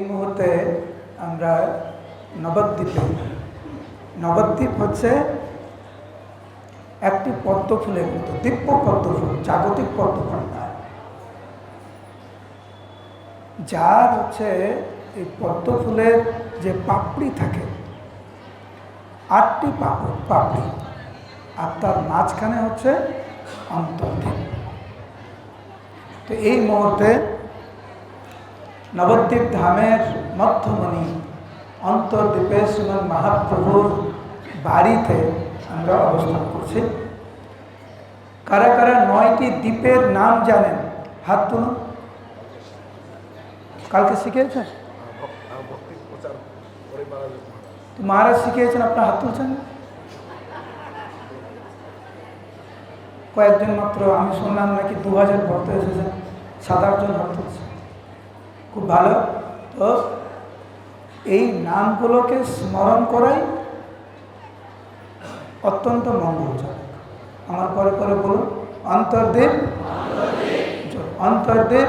এই মুহূর্তে আমরা নবদ্বীপে। নবদ্বীপ হচ্ছে একটি পদ্ম ফুলের মতো, দিব্য পদ্ম ফুল জাগতিক পদ্ম ভাণ্ডার যার হচ্ছে এই পদ্ম ফুলের যে পাপড়ি থাকে, আটটি পাপড় পাপড়ি, আর তার মাঝখানে হচ্ছে অন্তর্দ্বীপ তো এই মুহূর্তে নবদ্বীপ ধামের মধ্যমণি অন্তর্দ্বীপে শ্রীমন মহাপ্রভুর বাড়িতে আমরা অবস্থান করছি। কারা কারা নয়টি দ্বীপের নাম জানেন? হাত তুলুন। কালকে শিখিয়েছেন? মহারাজ শিখিয়েছেন, আপনার হাত তুলছেন? কয়েকজন মাত্র, আমি শুনলাম নাকি দু হাজার ভক্ত এসেছেন, সাত আটজন হাত তুলছে। খুব ভালো। তো এই নামগুলোকে স্মরণ করাই অত্যন্ত মঙ্গলজনক। আমার পরে পরে বলুন, অন্তর্দেব অন্তর্দেব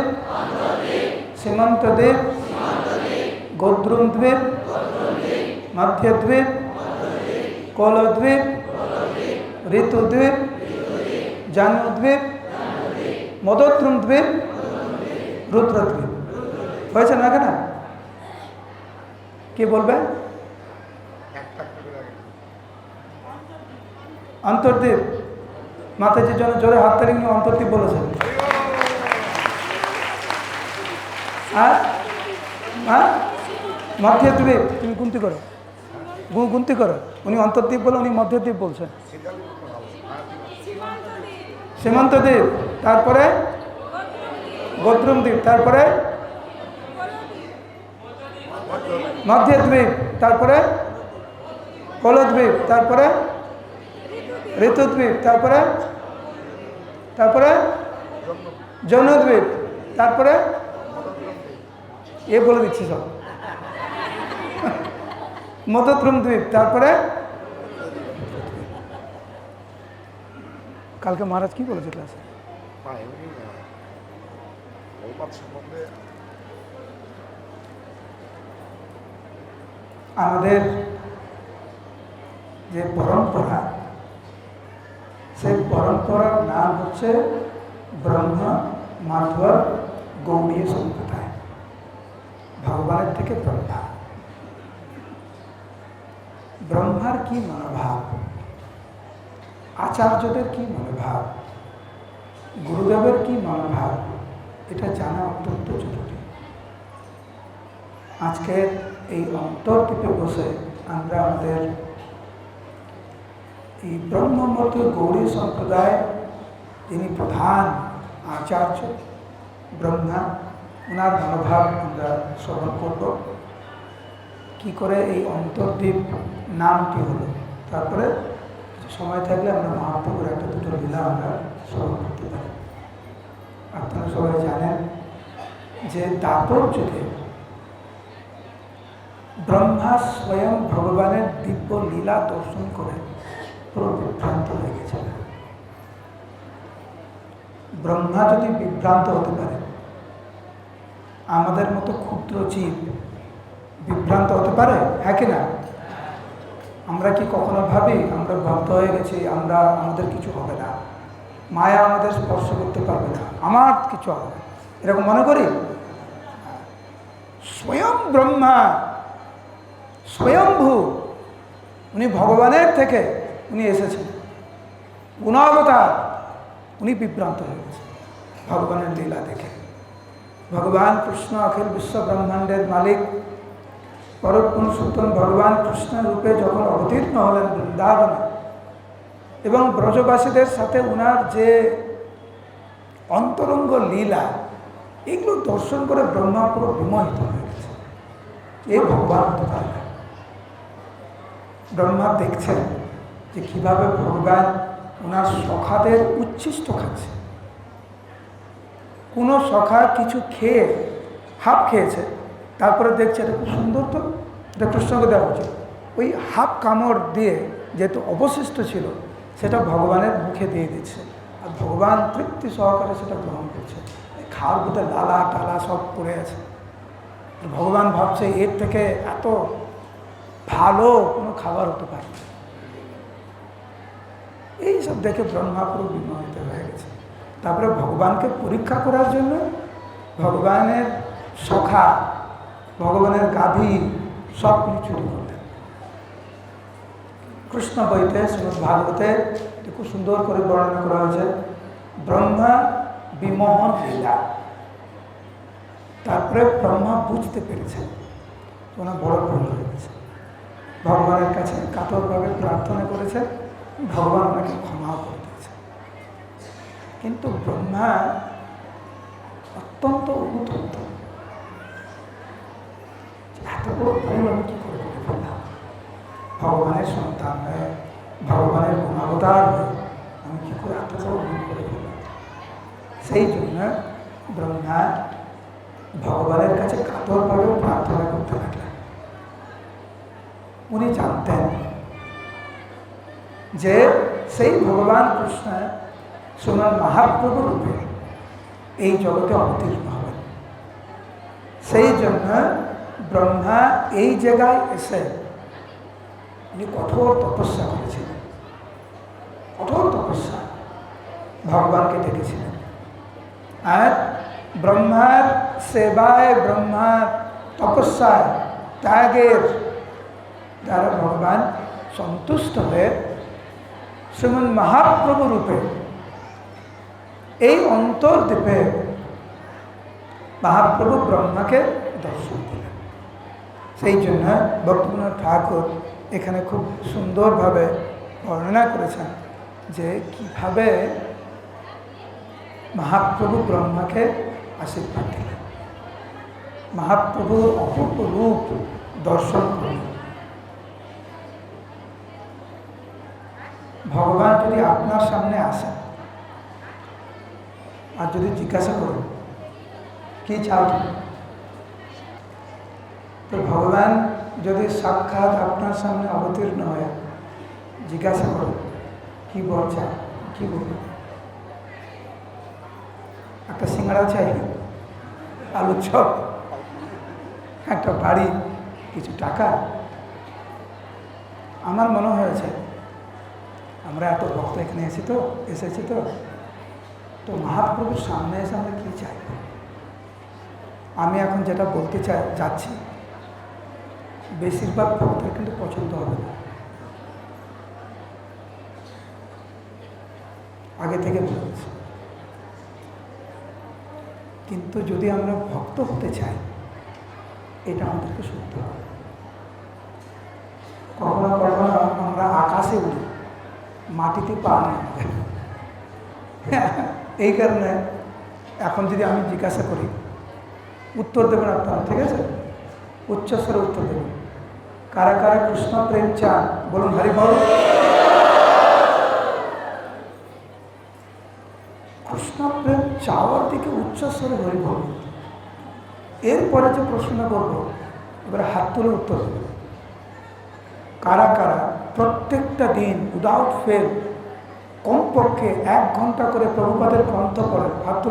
সীমন্তদেব গোদ্রুমদ্বীপ, মধ্যদ্বীপ, কলদ্বীপ, ঋতুদ্বীপ, জানুদ্বীপ মদদ্রুম দ্বীপ রুদ্রদ্বীপ। হয়েছে না কেন? কি বলবে? অন্তর্দ্বীপ মাতাজির জন্য জোরে হাত তালি নিয়ে অন্তর্দ্বীপ বলেছেন। আর? হ্যাঁ মধ্যদ্বীপ, তুমি গুনতি করো। গুনতি করো। উনি অন্তর্দ্বীপ বলে উনি মধ্যদ্বীপ বলছেন। সীমান্তদ্বীপ। তারপরে? গোদ্রুম দ্বীপ তারপরে মধ্যদ্বীপ তারপরে কলদ্বীপ, তারপরে ঋতুদ্বীপ, তারপরে তারপরে যৌনদ্বীপ, তারপরে এ বলে দিচ্ছি সব। মদদ্রুম দ্বীপ তারপরে কালকে মহারাজ কি বলেছে ক্লাসে না এমনি না বহুপাত সম্বন্ধে আমাদের যে পরম্পরা, সেই পরম্পরার নাম হচ্ছে ব্রহ্ম, মাধব, গৌড়ীয় সম্প্রদায়। ভগবানের থেকে ব্রহ্মা। ব্রহ্মার কি মনোভাব? আচার্যদের কি মনোভাব? গুরুদেবের কি মনোভাব? এটা জানা অত্যন্ত জরুরি। আজকে এই অন্তর্দ্বীপে বসে আমরা আমাদের এই ব্রহ্মমত গৌরী সম্প্রদায়, যিনি প্রধান আচার্য ব্রহ্মা ওনার মনোভাব আমরা শ্রবণ করব। কি করে এই অন্তর্দ্বীপ নামটি হলো? তারপরে সময় থাকলে আমরা মহাপ্রভুর একটা দুটো লীলা আমরা শ্রবণ করতে পারি। আপনারা সবাই জানেন যে দাপর যুগে ব্রহ্মা স্বয়ং ভগবানের দিব্য লীলা দর্শন করে পুরো বিভ্রান্ত হয়ে গেছিলেন ব্রহ্মা যদি বিভ্রান্ত হতে পারে, আমাদের মতো ক্ষুদ্র জীব বিভ্রান্ত হতে পারে? হ্যাঁ কি না? আমরা কি কখনো ভাবি, আমরা ভক্ত হয়ে গেছি, আমরা, আমাদের কিছু হবে না। মায়া আমাদের স্পর্শ করতে পারবে না। আমার কিছু হবে এরকম মনে করি? স্বয়ং ব্রহ্মা স্বয়ংভূ উনি ভগবানের থেকে উনি এসেছেন। গুণাবতার। উনি বিভ্রান্ত হয়ে গেছেন ভগবানের লীলা দেখে। ভগবান কৃষ্ণ অখিল বিশ্ব ব্রহ্মাণ্ডের মালিক। পরম পুরুষোত্তম ভগবান কৃষ্ণ রূপে যখন অবতীর্ণ হলেন বৃন্দাবনে এবং ব্রজবাসীদের সাথে উনার যে অন্তরঙ্গ লীলা, এগুলো দর্শন করে ব্রহ্মা পুরো বিমোহিত হয়ে গেছে। এ ভগবান না। ব্রহ্মা দেখছেন যে কীভাবে ভগবান ওনার সখাদের উচ্ছিষ্ট খাচ্ছে। কোনো সখা কিছু খেয়ে, হাফ খেয়েছে, তারপরে দেখছে এটা খুব সুন্দর তো, এটা কৃষ্ণকে দেওয়া উচিত ওই হাফ কামড় দিয়ে যেহেতু অবশিষ্ট ছিল, সেটা ভগবানের মুখে দিয়ে দিচ্ছে। আর ভগবান তৃপ্তি সহকারে সেটা গ্রহণ করছে। খাওয়ার মধ্যে লালা টালা সব পড়ে আছে। ভগবান ভাবছে এর থেকে এত ভালো কোনো খাবার হতে পারে এইসব দেখে ব্রহ্মা পুরো বিমোহিত হয়ে গেছে। তারপরে ভগবানকে পরীক্ষা করার জন্য ভগবানের সখা, ভগবানের গাভী সব কিছু চুরি করতেন কৃষ্ণ বইতে, শ্রীমদ ভাগবতে খুব সুন্দর করে বর্ণনা করা হয়েছে, ব্রহ্মা বিমোহন লীলা তারপরে ব্রহ্মা বুঝতে পেরেছেন ওনার বড় ভুল হয়ে গেছে। ভগবানের কাছে কাতরভাবে প্রার্থনা করেছে, ভগবান ওনাকে ক্ষমাও করে দিয়েছে। কিন্তু ব্রহ্মা অত্যন্ত অনুতপ্ত এত বড় আমি কি করে করে ফেললাম? ভগবানের সন্তান হয়ে, ভগবানের গুণাবতার হয়ে আমি কি করে এত বড় ভুল করে ফেললাম? সেই জন্য ব্রহ্মা ভগবানের কাছে কাতরভাবে প্রার্থনা করতে লাগলেন। উনি জানতেন যে সেই ভগবান কৃষ্ণ সোনার মহাপ্রভু রূপে এই জগতে অবতীর্ণ হবেন। সেই জন্য ব্রহ্মা এই জায়গায় এসে উনি কঠোর তপস্যা করেছিলেন। কঠোর তপস্যা ভগবানকে ডেকেছিলেন। আর ব্রহ্মার সেবায়, ব্রহ্মার তপস্যায় ত্যাগের দ্বারা ভগবান সন্তুষ্ট হয়ে শ্রীমন মহাপ্রভু রূপে এই অন্তর্দ্বীপে মহাপ্রভু ব্রহ্মাকে দর্শন দিলেন। সেই জন্য ভক্তিবিনোদ ঠাকুর এখানে খুব সুন্দরভাবে বর্ণনা করেছেন যে কীভাবে মহাপ্রভু ব্রহ্মাকে আশীর্বাদ দিলেন। মহাপ্রভুর অপূর্ব রূপ দর্শন করলেন। ভগবান যদি আপনার সামনে আসেন আর যদি জিজ্ঞাসা করুন, কি চাও? তো ভগবান যদি সাক্ষাৎ আপনার সামনে অবতীর্ণ হয় জিজ্ঞাসা করুন, কি বল চাই কি বলবেন একটা সিঙ্গাড়া চাই? আলুর চপ? একটা বাড়ি? কিছু টাকা? আমার মনে হয়েছে আমরা এত ভক্ত এখানে এসেছি তো এসেছি তো। তো মহাপ্রভুর সামনে এসে আমরা কী চাই আমি এখন যেটা বলতে চাই, যাচ্ছি। বেশিরভাগ ভক্তের কিন্তু পছন্দ হবে না। আগে থেকে বলেছি কিন্তু যদি আমরা ভক্ত হতে চাই, এটা আমাদেরকে শুনতে হবে। কখনো কখনো আমরা আকাশে উড়ি। মাটিতে পা। এই কারণে এখন যদি আমি জিজ্ঞাসা করি, উত্তর দেবেন আপনারা, ঠিক আছে? উচ্চস্বরে উত্তর দেবেন। কারা কারা কৃষ্ণ প্রেম চান, বলুন হরি বল কৃষ্ণ প্রেম চাওয়ার দিকে উচ্চস্বরে হরি বল এরপরে যে প্রশ্ন করব, এবার হাত তুলে উত্তর দেবেন। কারা কারা প্রত্যেকটা দিন উইদাউট ফেল। কমপক্ষে এক ঘণ্টা করে প্রভুপাদের গ্রন্থ পড়েন। হাত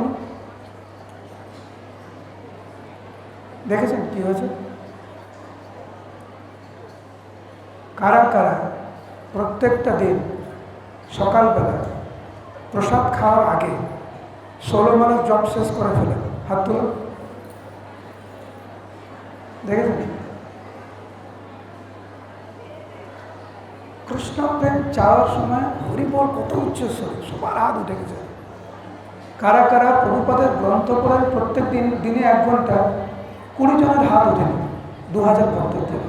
দেখেছেন কি হয়েছে? কারা কারা প্রত্যেকটা দিন সকালবেলা প্রসাদ খাওয়ার আগে ষোলো মানের জব শেষ করে ফেলেন? হাত তুলুন। দেখেছেন কৃষ্ণ প্রেম চাওয়ার সময় হরিবল কত উচ্চস্বরে সবার হাত উঠে গেছে। কারা কারা প্রভুপাদের গ্রন্থ পড়েন প্রত্যেক দিন, দিনে এক ঘণ্টা, কুড়ি জনের হাত উঠেনি দু হাজার ভক্তের থেকে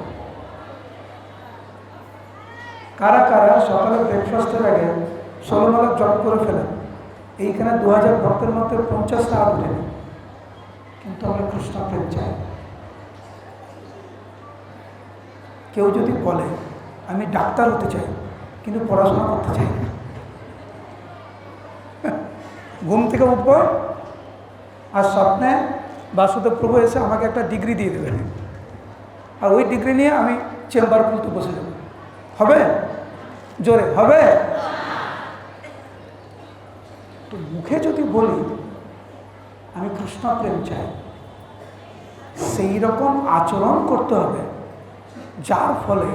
কারা কারা সকালে ব্রেকফাস্টের আগে ষোলো মালা জব করে ফেলেন, এইখানে দু হাজার ভক্তের মধ্যে পঞ্চাশটা হাত উঠেনি কিন্তু আমরা কৃষ্ণ প্রেম চাই। কেউ যদি বলে আমি ডাক্তার হতে চাই, কিন্তু পড়াশোনা করতে চাই না। ঘুম থেকে উঠব আর স্বপ্নে বাসুদেব প্রভু এসে আমাকে একটা ডিগ্রি দিয়ে দেবেন। আর ওই ডিগ্রি নিয়ে আমি চেম্বার খুলতে বসে যাব। হবে? জোরে, হবে? তো মুখে যদি বলি, আমি কৃষ্ণ প্রেম চাই। সেই রকম আচরণ করতে হবে, যার ফলে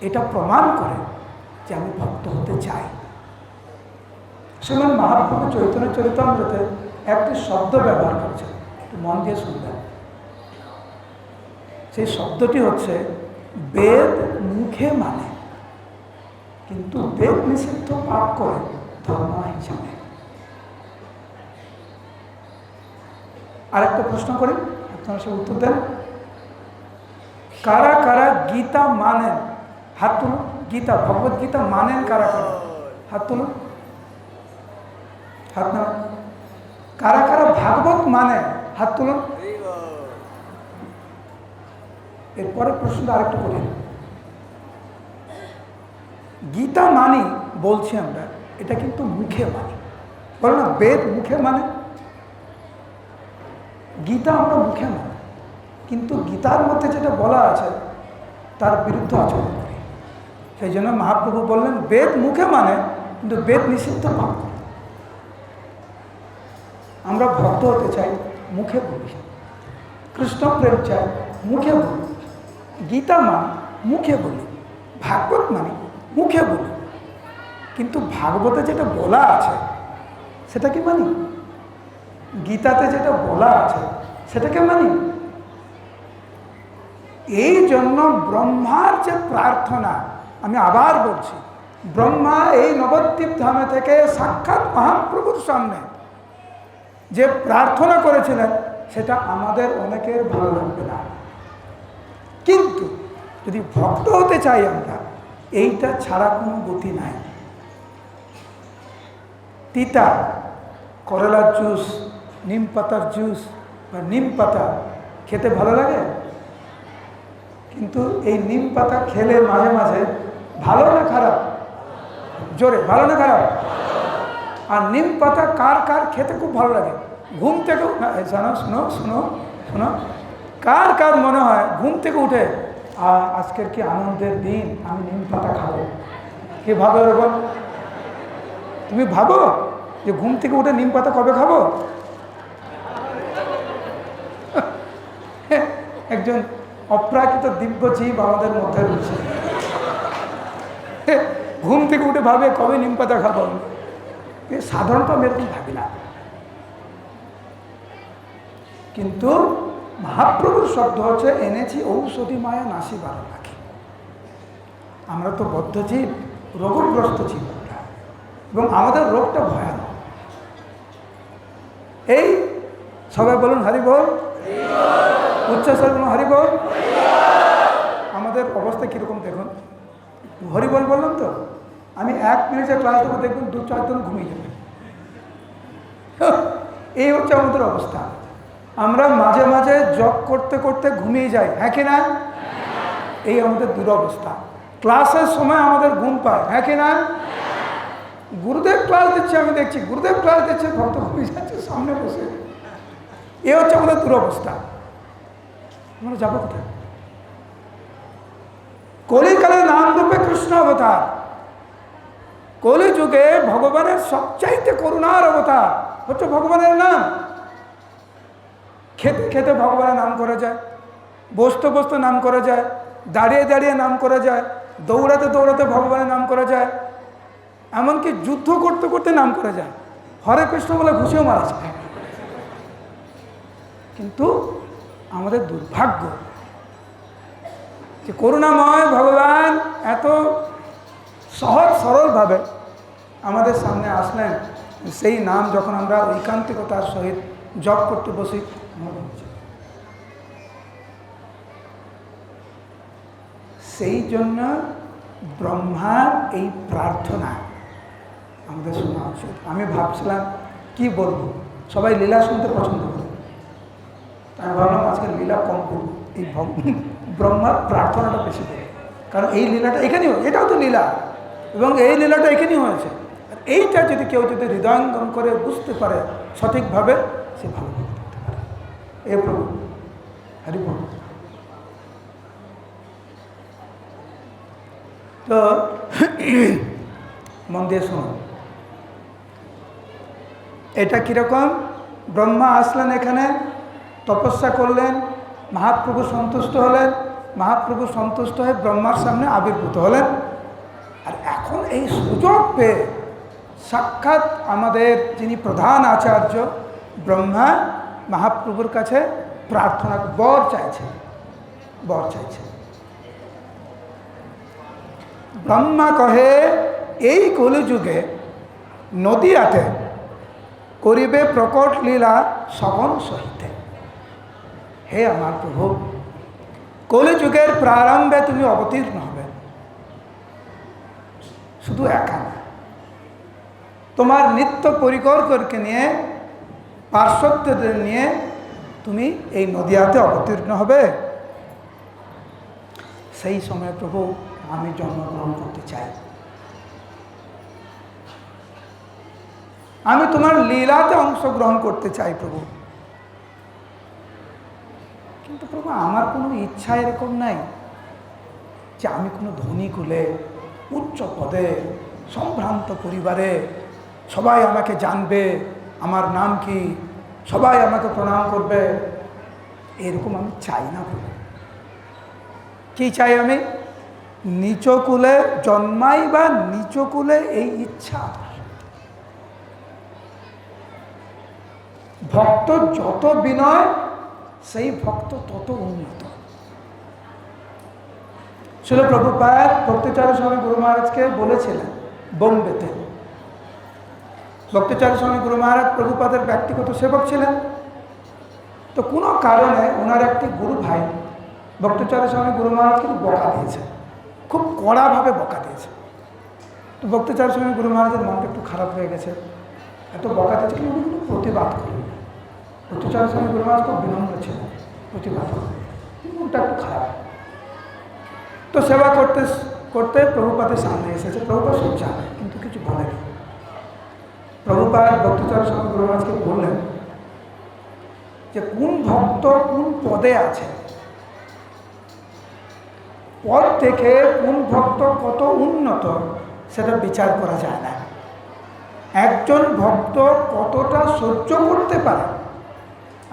এটা প্রমাণ করে যে আমি ভক্ত হতে চাই। শ্রীমান মহাপ্রভু চৈতন্য চরিতামৃতে একটি শব্দ ব্যবহার করেছেন। একটু মন দিয়ে শুনবেন। সেই শব্দটি হচ্ছে, বেদ মুখে মানে কিন্তু বেদ নিষিদ্ধ পাপ করে ধর্ম হিসাবে। আরেকটা প্রশ্ন করি, আপনারা সে উত্তর দেন। কারা কারা গীতা মানেন হাত তুলুন গীতা, ভগবত গীতা মানেন কারা কারা? হাত তুলুন হাত না কারা কারা ভাগবত মানে হাত তুলুন এরপরে প্রশ্নটা আরেকটু করি গীতা মানি, বলছি আমরা, এটা কিন্তু মুখে মানি। বলো না, বেদ মুখে মানে? গীতা আমরা মুখে মানি। কিন্তু গীতার মধ্যে যেটা বলা আছে, তার বিরুদ্ধে আচরণ। সেই জন্য মহাপ্রভু বললেন, বেদ মুখে মানে কিন্তু বেদ নিষিদ্ধ পাপ। আমরা ভক্ত হতে চাই, মুখে বলি। কৃষ্ণ প্রেম চাই, মুখে বলি। গীতা মানি, মুখে বলি। ভাগবত মানে মুখে বলি। কিন্তু ভাগবতে যেটা বলা আছে, সেটা কি মানি? গীতাতে যেটা বলা আছে সেটাকে মানি? এই জন্য ব্রহ্মার যে প্রার্থনা আমি আবার বলছি, ব্রহ্মা এই নবদ্বীপ ধামে থেকে সাক্ষাৎ মহাপ্রভুর সামনে যে প্রার্থনা করেছিলেন, সেটা আমাদের অনেকের ভালো লাগবে না। কিন্তু যদি ভক্ত হতে চাই আমরা, এইটা ছাড়া কোনো গতি নাই। তিতা, করলার জুস, নিম পাতার জুস বা নিম পাতা, খেতে ভালো লাগে? কিন্তু এই নিম পাতা খেলে মাঝে মাঝে ভালো না খারাপ? জোরে ভালো না খারাপ? আর নিম পাতা কার কার খেতে খুব ভালো লাগে? ঘুম থেকে না, এই শোনো শোনো শোনো শোনো। কার কার মনে হয় ঘুম থেকে উঠে আর আজকের কি আনন্দের দিন আমি নিম পাতা খাব? কে ভাবো এরকম তুমি ভাবো যে ঘুম থেকে উঠে নিম পাতা কবে খাব? একজন অপ্রাকৃত দিব্য জীব আমাদের মধ্যে রয়েছে। ঘুম থেকে উঠে ভাবে, কবে নিম পাতা খাব? সাধারণত আমি এরকম ভাবি না। কিন্তু মহাপ্রভুর শব্দ হচ্ছে, এনেছি ঔষধি মায়া নাসি বারো পাখি আমরা তো বদ্ধজীব রোগগ্রস্ত জীব এবং আমাদের রোগটা ভয়ানক। এই সবাই বলুন, হরি বল। উচ্চাস্বর বলুন হরি বল আমাদের অবস্থা কীরকম দেখুন? হরি বল বললাম তো? আমি এক মিনিটে ক্লাস দেবো, দেখবেন দু চারজন ঘুমিয়ে যাবে। এই হচ্ছে আমাদের অবস্থা। আমরা মাঝে মাঝে জব করতে করতে ঘুমিয়ে যাই হ্যাঁ কি না? এই আমাদের দুরবস্থা। ক্লাসের সময় আমাদের ঘুম পায় হ্যাঁ কি না? গুরুদেব ক্লাস দিচ্ছে, আমি দেখছি, গুরুদেব ক্লাস দিচ্ছে, ভক্ত ঘুমিয়ে যাচ্ছে সামনে বসে। এ হচ্ছে আমাদের দুরবস্থা। আমরা যাব কোথায়? কলিকালে নাম রূপে কৃষ্ণ অবতার। কলি যুগে ভগবানের সবচাইতে করুণার অবতার। হচ্ছে ভগবানের নাম। খেতে খেতে ভগবানের নাম করা যায়। বসতে বসতে নাম করা যায়। দাঁড়িয়ে দাঁড়িয়ে নাম করা যায়। দৌড়াতে দৌড়াতে ভগবানের নাম করা যায়। এমনকি যুদ্ধ করতে করতে নাম করা যায়। হরে কৃষ্ণ বলে ঘুষেও মারা যায়। কিন্তু আমাদের দুর্ভাগ্য যে করুণাময় ভগবান এত সহজ সরলভাবে আমাদের সামনে আসলেন, সেই নাম যখন আমরা ঐকান্তিকতার সহিত জপ করতে বসি। সেই জন্য ব্রহ্মার এই প্রার্থনা আমাদের শোনা উচিত। আমি ভাবছিলাম, কি বলব? সবাই লীলা শুনতে পছন্দ করে। আমি ভাবলাম আজকে লীলা কম করব এই ব্রহ্মার প্রার্থনাটা বেশি করে কারণ এই লীলাটা এখানেই এটাও তো লীলা। এবং এই লীলাটা এখানেই হয়েছে। আর এইটা যদি কেউ যদি হৃদয়ঙ্গম করে বুঝতে পারে সঠিকভাবে, সে ভালো হতে পারে। এ প্রভু, হরি প্রভু তো, মন দিয়ে শুনুন এটা কীরকম? ব্রহ্মা আসলেন এখানে। তপস্যা করলেন, মহাপ্রভু সন্তুষ্ট হলেন, মহাপ্রভু সন্তুষ্ট হয়ে ব্রহ্মার সামনে আবির্ভূত হলেন। আর এখন এই সুযোগ পেয়ে সাক্ষাৎ আমাদের যিনি প্রধান আচার্য, ব্রহ্মা মহাপ্রভুর কাছে প্রার্থনা, বর চাইছে বর চাইছে। ব্রহ্মা কহে, এই কলিযুগে নদীয়াতে করিবে প্রকট লীলা সবন সহিতে হে আমার প্রভু কলিযুগের প্রারম্ভে তুমি অবতীর্ণ হবে। শুধু একা না, তোমার নিত্য পরিকরকে নিয়ে পার্শ্বত্যদের নিয়ে তুমি এই নদিয়াতে অবতীর্ণ হবে। সেই সময় প্রভু, আমি জন্মগ্রহণ করতে চাই। আমি তোমার লীলাতে অংশগ্রহণ করতে চাই প্রভু। কিন্তু প্রভু, আমার কোনো ইচ্ছা এরকম নাই যে আমি কোনো ধনী কুলে, উচ্চ পদে, সম্ভ্রান্ত পরিবারে সবাই আমাকে জানবে, আমার নাম কি, সবাই আমাকে প্রণাম করবে। এরকম আমি চাই না প্রভু। কি চাই আমি? নিচকুলে জন্মাই বা নিচকুলে এই ইচ্ছা। ভক্ত যত বিনয় সেই ভক্ত তত উন্নত। ছিল প্রভুপাত ভক্তিচার স্বামী গুরু মহারাজকে বলেছিলেন, বোম্বেতে। ভক্তিচার স্বামী গুরু মহারাজ প্রভুপাদের ব্যক্তিগত সেবক ছিলেন। তো কোনো কারণে ওনার একটি গুরু ভাই ভক্তিচার স্বামী গুরু মহারাজকে বকা দিয়েছে। খুব কড়াভাবে বকা দিয়েছে। তো ভক্তিচার স্বামী গুরু মহারাজের মনটা একটু খারাপ হয়ে গেছে। এত বকা দিয়েছে কিন্তু প্রতিবাদ করেন স্বামী গুরু মহারাজ খুব বিনম্র ছিলেন প্রতিবাদ মনটা একটু খারাপ তো সেবা করতে করতে প্রভুপাদের সামনে এসেছে প্রভুপাদ সব জানে কিন্তু কিছু বলেনি প্রভুপাদ ভক্তিচার স্বামী গুরু মহারাজকে বললেন যে কোন ভক্ত কোন পদে আছে পদ থেকে কোন ভক্ত কত উন্নত সেটা বিচার করা যায় না একজন ভক্ত কতটা সহ্য করতে পারে?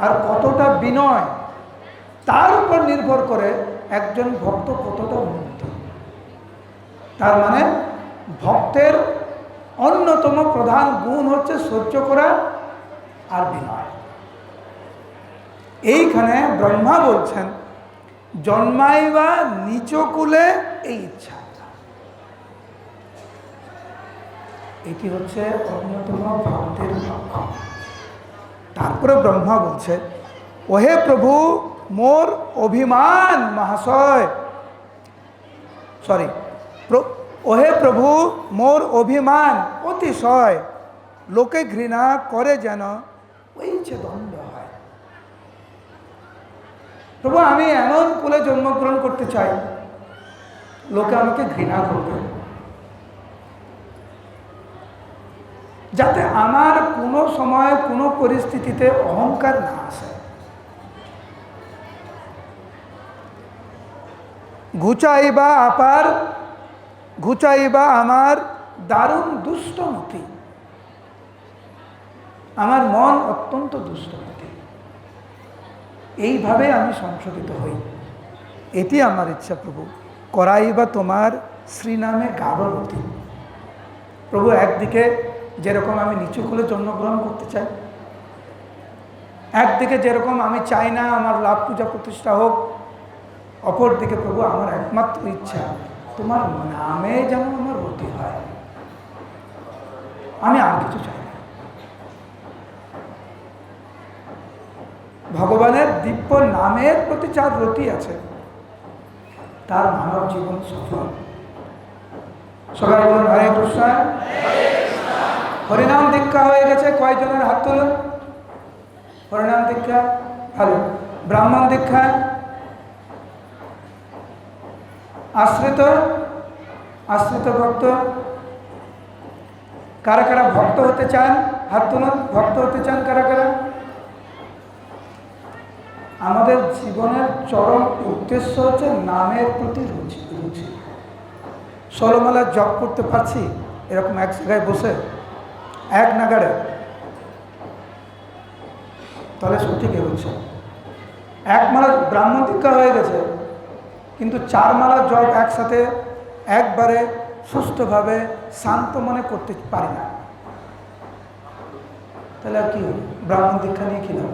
আর কতটা বিনয়, তার উপর নির্ভর করে একজন ভক্ত কতটা উন্নত তার মানে ভক্তের অন্যতম প্রধান গুণ হচ্ছে সহ্য করা আর বিনয়। এইখানে ব্রহ্মা বলছেন, জন্মাইবা নিচকুলে এই ইচ্ছা। এটি হচ্ছে অন্যতম ভক্তের লক্ষ্য তারপরে ব্রহ্মা বলছে, ওহে প্রভু, মোর অভিমান মহাশয়। সরি ওহে প্রভু, মোর অভিমান অতিশয়। লোকে ঘৃণা করে যেন ওই যে দ্বন্দ্ব হয়। প্রভু, আমি এমন কুলে জন্মগ্রহণ করতে চাই, লোকে আমাকে ঘৃণা করবে। যাতে আমার কোনো সময় কোনো পরিস্থিতিতে অহংকার না আসে। ঘুচাইবা আপার ঘুচাইবা আমার দারুণ দুষ্টমতি আমার মন অত্যন্ত দুষ্টমতি এইভাবে আমি সংশোধিত হই। এটি আমার ইচ্ছা প্রভু। করাইবা তোমার শ্রীনামে গাবরতী প্রভু একদিকে যেরকম আমি নিচু খুলে জন্মগ্রহণ করতে চাই, একদিকে যেরকম আমি চাই না আমার লাভ পূজা প্রতিষ্ঠা হোক অপরদিকে প্রভু আমার একমাত্র ইচ্ছা, তোমার নামে যেন আমার রতি হয়। আমি আর কিছু চাই না। ভগবানের দিব্য নামের প্রতি যার রতি আছে, তার মানব জীবন সফল। সবাই বলুন, হরে কৃষ্ণ। হরিনাম দীক্ষা হয়ে গেছে, কয়জনের হাত তুলুন? হরিনাম দীক্ষা, ভালো। ব্রাহ্মণ দীক্ষা, আশ্রিত আশ্রিত ভক্ত। কারা কারা ভক্ত হতে চান, হাত তুলুন, ভক্ত হতে চান কারা কারা? আমাদের জীবনের চরম উদ্দেশ্য হচ্ছে নামের প্রতি রুচি রুচি। ষোলোমালা জপ করতে পারছি, এরকম এক জায়গায় বসে এক নাগাড়ে। তাহলে সঠিক এগোচ্ছে এক মালা ব্রাহ্মণ দীক্ষা হয়ে গেছে, কিন্তু চার মালা জপ একসাথে একবারে সুস্থভাবে শান্ত মনে করতে পারি না। তাহলে আর কি? ব্রাহ্মণ দীক্ষা নিয়ে কী লাভ?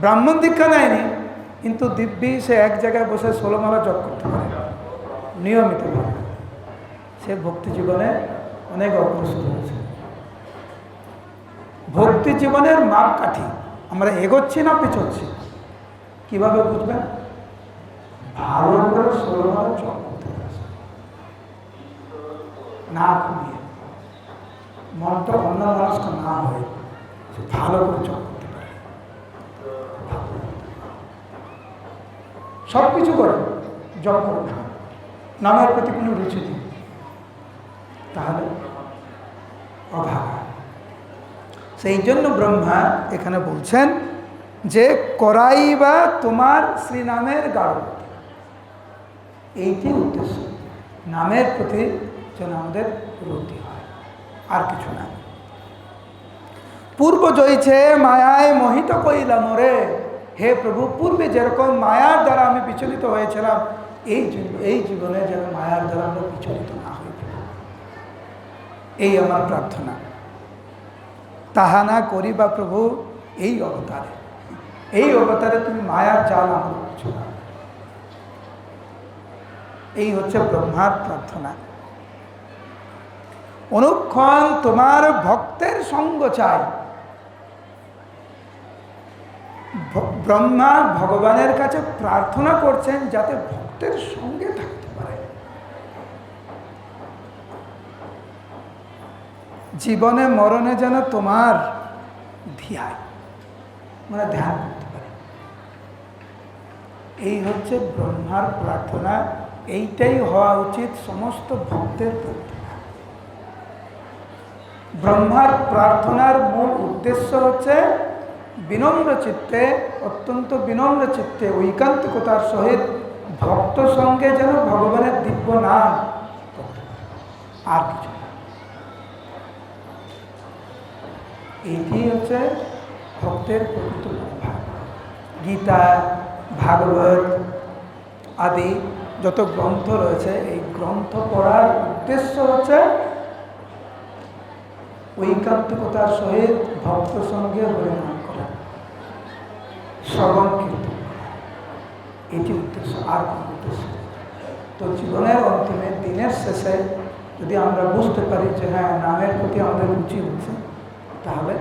ব্রাহ্মণ দীক্ষা নেয়নি, কিন্তু দিব্যি সে এক জায়গায় বসে ষোলো মালা জপ করতে পারে, নিয়মিতভাবে। সে ভক্তি জীবনে অনেক অগ্রসর হয়েছে। ভক্তি জীবনের মাপকাঠি, আমরা এগোচ্ছি না পিছোচ্ছি? কীভাবে বুঝবেন ভালো করে মালা জপ করতে। না ঘুমিয়ে। মনটা অন্য মানুষটা না হয়ে ভালো করে জপ করতে পারে। সব কিছু করে জপ করে না নামের প্রতি কোনো রুচি নেই। তাহলে অভাব সেই জন্য ব্রহ্মা এখানে বলছেন যে, করাই বা তোমার শ্রীনামের গাঢ় এইটি উদ্দেশ্য। নামের প্রতি যেন আমাদের রুতি হয়। আর কিছু না। পূর্ব জয়ছে মায়ায় মোহিত কইলাম রে হে প্রভু, পূর্বে যেরকম মায়ার দ্বারা আমি বিচলিত হয়েছিলাম, এই এই জীবনে যেন মায়ার দ্বারা আমরা বিচলিত এই আমার প্রার্থনা। তাহা না করি বা প্রভু, এই অবতারে। এই অবতারে তুমি মায়ার জাল আমার কিছু না এই হচ্ছে ব্রহ্মার প্রার্থনা। অনুক্ষণ তোমার ভক্তের সঙ্গ চাই। ব্রহ্মা ভগবানের কাছে প্রার্থনা করছেন যাতে ভক্তের সঙ্গে থাকতে পারে জীবনে মরণে যেন তোমার ধিয়ায় মানে ধ্যান করতে পারে। এই হচ্ছে ব্রহ্মার প্রার্থনা, এইটাই হওয়া উচিত সমস্ত ভক্তের প্রার্থনা ব্রহ্মার প্রার্থনার মূল উদ্দেশ্য হচ্ছে বিনম্র চিত্তে, অত্যন্ত বিনম্র চিত্তে, ঐকান্তিকতার সহিত ভক্ত সঙ্গে যেন ভগবানের দিব্য নাম আর কিছু না এইটি হচ্ছে ভক্তের প্রকৃত গীতা, ভাগবত আদি যত গ্রন্থ রয়েছে, এই গ্রন্থ পড়ার উদ্দেশ্য হচ্ছে ঐকান্তিকতার সহিত ভক্ত সঙ্গে হরিনাম করা, শ্রবণ কীর্তন এটি উদ্দেশ্য, আর কোনো উদ্দেশ্য তো জীবনের অন্তিমে দিনের শেষে যদি আমরা বুঝতে পারি যে হ্যাঁ নামের প্রতি আমাদের রুচি হচ্ছে তাহলে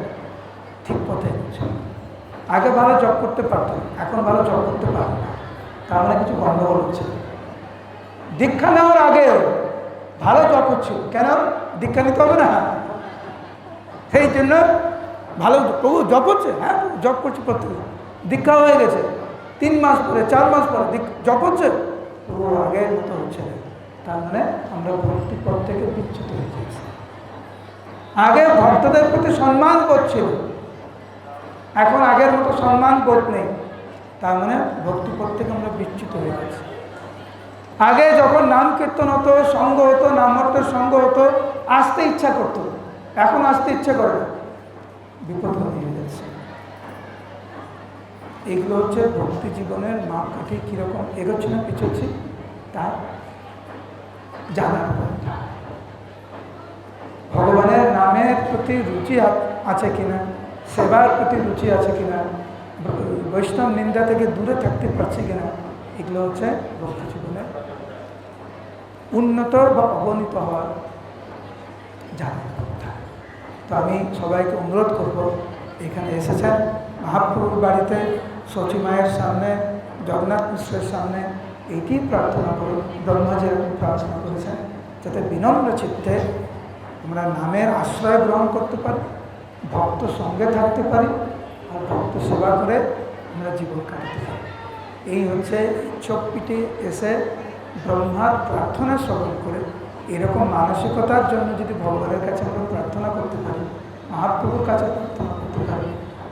ঠিক পথে হচ্ছে আগে ভালো জব করতে পারতাম এখন ভালো জব করতে পারব না। তার মানে কিছু গণ্ডগোল হচ্ছে। দীক্ষা নেওয়ার আগে ভালো জব হচ্ছে। কেন? দীক্ষা নিতে হবে না। সেই জন্য ভালো প্রভু জব হচ্ছে? হ্যাঁ জব করছে প্রত্যেক দীক্ষা হয়ে গেছে। তিন মাস পরে, চার মাস পরে জব হচ্ছে? প্রভু আগের মতো হচ্ছে না। তার মানে আমরা ভক্তি পথ থেকে বিচ্ছুত হয়ে যাচ্ছি আগে ভক্তদের প্রতি সম্মান বোধ ছিল। এখন আগের মতো সম্মান বোধ নেই। তার মানে ভক্তিপথ থেকে আমরা বিচ্যুত হয়ে গেছি। আগে যখন নাম কীর্তন হতো, সঙ্গ হতো নামর্তের সঙ্গ হতো, আসতে ইচ্ছা করতো। এখন আসতে ইচ্ছা করে না। বিপদ হয়ে যাচ্ছে এগুলো হচ্ছে ভক্তি জীবনের মাপকাঠি, কীরকম এগোচ্ছে না পিছোচ্ছে তার জানার কথা ভগবানের নামের প্রতি রুচি আছে কিনা, সেবার প্রতি রুচি আছে কিনা, বৈষ্ণব নিন্দা থেকে দূরে থাকতে পারছে কিনা, এগুলো হচ্ছে ভক্তি জীবনের উন্নত বা অবনীত হওয়ার জানার তো আমি সবাইকে অনুরোধ করব, এখানে এসেছেন মহাপ্রভুর মায়ের সামনে, জগন্নাথ মিশ্রের সামনে, এইটি প্রার্থনা করুন, ব্রহ্মা প্রার্থনা করেছেন, যাতে বিনম্র চিত্তে আমরা নামের আশ্রয় গ্রহণ করতে পারি, ভক্ত সঙ্গে থাকতে পারি, আর ভক্ত সেবা করে আমরা জীবন কাটাতে পারি। এই হচ্ছে চোখ পিঠে এসে ব্রহ্মার প্রার্থনা শ্রবণ করে। এরকম মানসিকতার জন্য যদি ভগবানের কাছে আমরা প্রার্থনা করতে পারি, মহাপ্রভুর কাছে প্রার্থনা করতে পারি,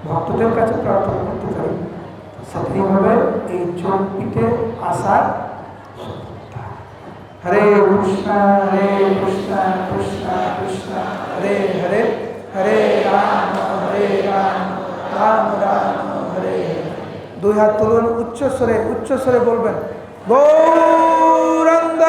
ভক্তদের কাছে প্রার্থনা করতে পারি সেইভাবে এই চোখ পিঠে আসার হরে কৃষ্ণ হরে কৃষ্ণ কৃষ্ণ কৃষ্ণ হরে হরে হরে রাম হরে রাম রাম রাম হরে দুই হাত তুলুন উচ্চস্বরে উচ্চস্বরে বলবেন গৌরঙ্গ